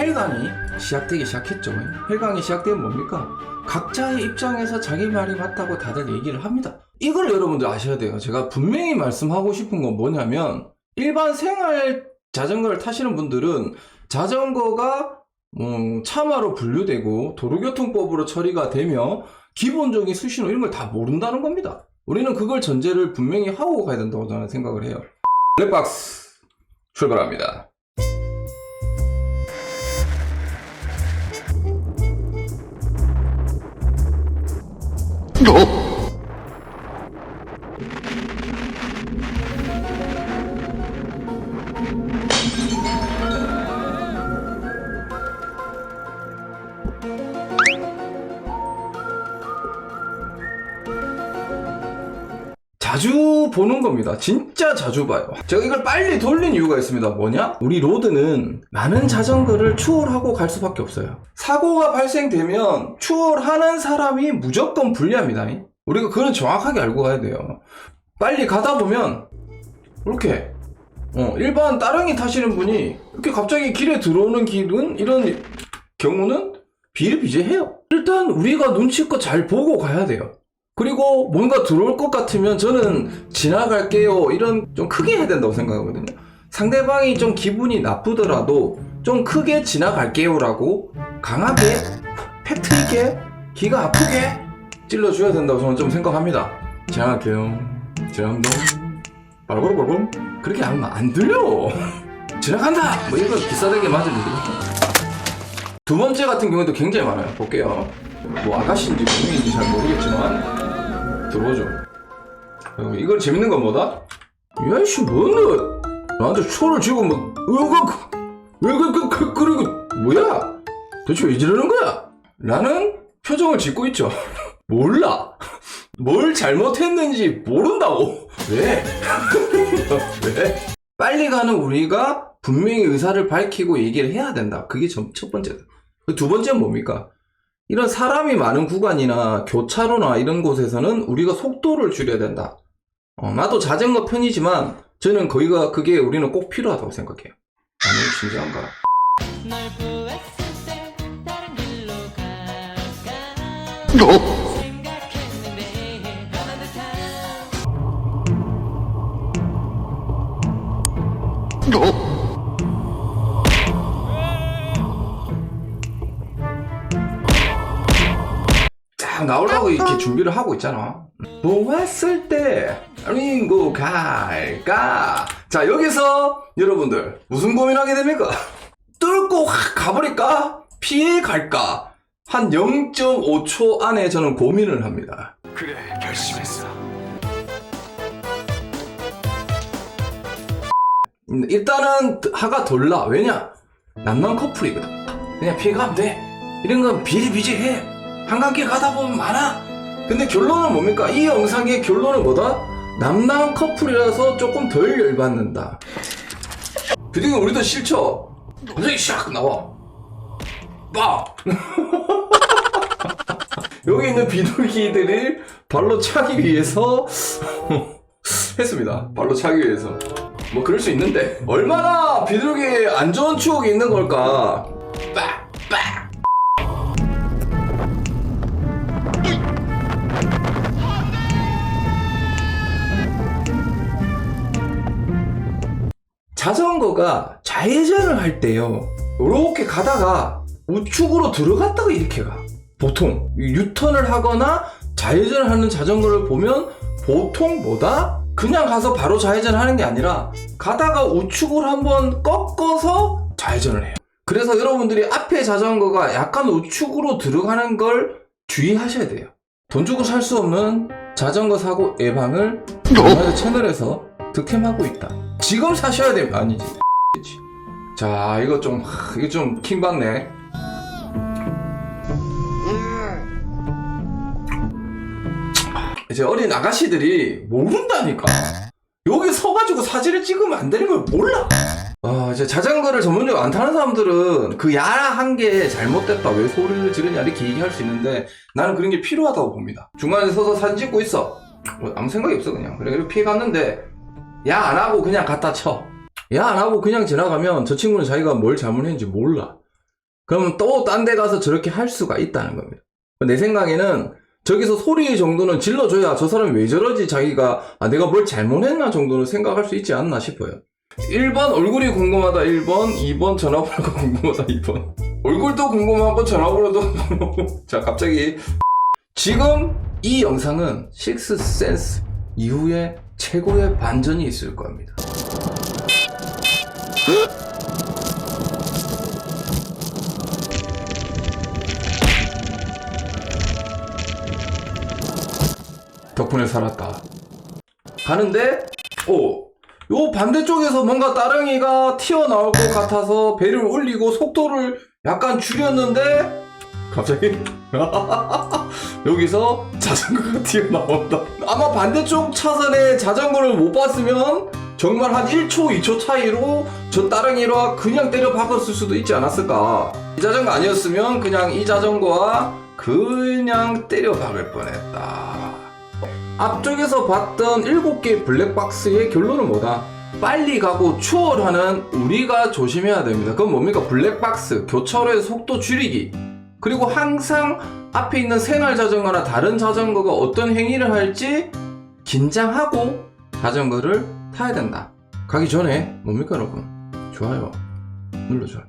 헬강이 시작되기 시작했죠. 헬강이 시작되면 뭡니까? 각자의 입장에서 자기 말이 맞다고 다들 얘기를 합니다. 이걸 여러분들 아셔야 돼요. 제가 분명히 말씀하고 싶은 건 뭐냐면 일반 생활 자전거를 타시는 분들은 자전거가 음, 차마로 분류되고 도로교통법으로 처리가 되며 기본적인 수신호 이런 걸 다 모른다는 겁니다. 우리는 그걸 전제를 분명히 하고 가야 된다고 저는 생각을 해요. 블랙박스 출발합니다. 너. 자주 보는 겁니다. 진짜 자주 봐요. 제가 이걸 빨리 돌린 이유가 있습니다. 뭐냐? 우리 로드는 많은 자전거를 추월하고 갈 수밖에 없어요. 사고가 발생되면 추월하는 사람이 무조건 불리합니다. 우리가 그건 정확하게 알고 가야 돼요. 빨리 가다 보면 이렇게 어, 일반 따릉이 타시는 분이 이렇게 갑자기 길에 들어오는 길은 이런 경우는 비일비재해요. 일단 우리가 눈치껏 잘 보고 가야 돼요. 그리고 뭔가 들어올 것 같으면 저는 지나갈게요. 이런 좀 크게 해야 된다고 생각하거든요. 상대방이 좀 기분이 나쁘더라도 좀 크게 지나갈게요라고 강하게 팩트 있게 기가 아프게 찔러줘야 된다고 저는 좀 생각합니다. 지나갈게요. 지나간다. 바로바로바로 그렇게 하면 안 들려. 지나간다. 뭐 비싸게 맞을 일이. 두 번째 같은 경우도 굉장히 많아요. 볼게요. 뭐 아가씨인지 공인인지 잘 모르겠지만 들어오죠. 어, 이걸 재밌는 건 뭐다? 야이씨 뭐너 나한테 초를 쥐고 뭐 왜가 왜가 그, 그, 그러고 뭐야? 도대체 왜 저러는 거야? 라는 표정을 짓고 있죠. 몰라. 뭘 잘못했는지 모른다고. 왜? 왜? 빨리 가는 우리가 분명히 의사를 밝히고 얘기를 해야 된다. 그게 첫, 첫 번째다. 그두 번째는 뭡니까? 이런 사람이 많은 구간이나 교차로나 이런 곳에서는 우리가 속도를 줄여야 된다. 어, 나도 자전거 편이지만 저는 거기가 그게 우리는 꼭 필요하다고 생각해요. 아니 진지한가? 널보 때딱 나오려고 이렇게 준비를 하고 있잖아. 보았을 때 아니 고 갈까? 자 여기서 여러분들 무슨 고민하게 됩니까? 뚫고 확 가버릴까? 피해 갈까? 한 0.5초 안에 저는 고민을 합니다. 그래 결심했어 음, 일단은 하가 덜 나 왜냐 남남 커플이거든 그냥 피해가면 돼 이런 건 비리비리해 한강길 가다 보면 많아. 근데 결론은 뭡니까? 이 영상의 결론은 뭐다? 남남 커플이라서 조금 덜 열받는다. 비둘기 우리도 싫죠? 갑자기 샥 나와. 빡 여기 있는 비둘기들을 발로 차기 위해서 했습니다. 발로 차기 위해서. 뭐 그럴 수 있는데. 얼마나 비둘기에 안 좋은 추억이 있는 걸까? 빡 빡 자전거가 좌회전을 할 때요 이렇게 가다가 우측으로 들어갔다가 이렇게 가 보통 유턴을 하거나 좌회전을 하는 자전거를 보면 보통 뭐다? 그냥 가서 바로 좌회전 하는 게 아니라 가다가 우측으로 한번 꺾어서 좌회전을 해요. 그래서 여러분들이 앞에 자전거가 약간 우측으로 들어가는 걸 주의하셔야 돼요. 돈 주고 살 수 없는 자전거 사고 예방을 전화의 채널에서 득템하고 있다. 지금 사셔야 됩니다. 아니지. 자, 이거 좀, 하, 이거 좀 킹받네. 이제 어린 아가씨들이 모른다니까. 여기 서가지고 사진을 찍으면 안 되는 걸 몰라. 아, 이제 자전거를 전문적으로 안 타는 사람들은 그 야한 게 잘못됐다. 왜 소리를 지르냐. 이렇게 얘기할 수 있는데 나는 그런 게 필요하다고 봅니다. 중간에 서서 사진 찍고 있어. 뭐 아무 생각이 없어, 그냥. 그래, 피해 갔는데 야 안 하고 그냥 갖다 쳐. 야 안 하고 그냥 지나가면 저 친구는 자기가 뭘 잘못했는지 몰라. 그러면 또 딴 데 가서 저렇게 할 수가 있다는 겁니다. 내 생각에는 저기서 소리 정도는 질러줘야 저 사람이 왜 저러지 자기가 아, 내가 뭘 잘못했나 정도는 생각할 수 있지 않나 싶어요. 1번 얼굴이 궁금하다 1번 2번 전화번호가 궁금하다 2번 얼굴도 궁금하고 전화번호도 자 갑자기 지금 이 영상은 식스센스 이후에 최고의 반전이 있을 겁니다. 덕분에 살았다. 가는데, 오, 요 반대쪽에서 뭔가 따릉이가 튀어나올 것 같아서 배를 올리고 속도를 약간 줄였는데, 갑자기, 여기서 자전거가 튀어나온다. 아마 반대쪽 차선에 자전거를 못 봤으면, 정말 한 1초, 2초 차이로 저 따릉이로 그냥 때려 박았을 수도 있지 않았을까. 이 자전거 아니었으면 그냥 이 자전거와 그냥 때려 박을 뻔했다. 앞쪽에서 봤던 7개 블랙박스의 결론은 뭐다? 빨리 가고 추월하는 우리가 조심해야 됩니다. 그건 뭡니까? 블랙박스, 교차로의 속도 줄이기. 그리고 항상 앞에 있는 생활 자전거나 다른 자전거가 어떤 행위를 할지 긴장하고 자전거를 타야 된다. 가기 전에 뭡니까 여러분? 좋아요 눌러줘요.